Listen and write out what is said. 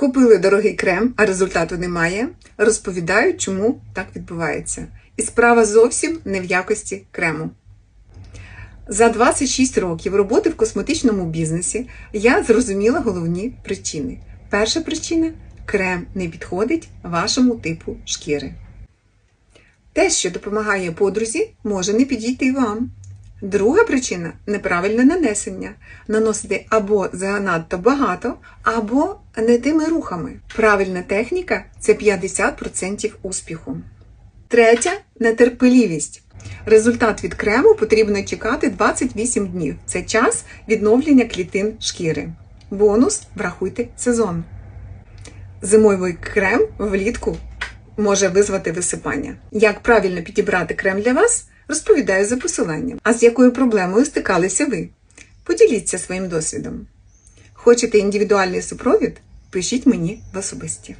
Купили дорогий крем, а результату немає. Розповідаю, чому так відбувається. І справа зовсім не в якості крему. За 26 років роботи в косметичному бізнесі я зрозуміла головні причини. Перша причина крем не підходить вашому типу шкіри. Те, що допомагає подрузі, може не підійти вам. Друга причина неправильне нанесення. Наносити або занадто багато, або не тими рухами. Правильна техніка це 50% успіху. Третя нетерпеливість. Результат від крему потрібно чекати 28 днів. Це час відновлення клітин шкіри. Бонус врахуйте сезон. Зимовий крем влітку може визвати висипання. Як правильно підібрати крем для вас, розповідаю за посиланням. А з якою проблемою стикалися ви? Поділіться своїм досвідом. Хочете індивідуальний супровід? Пишіть мені в особисті.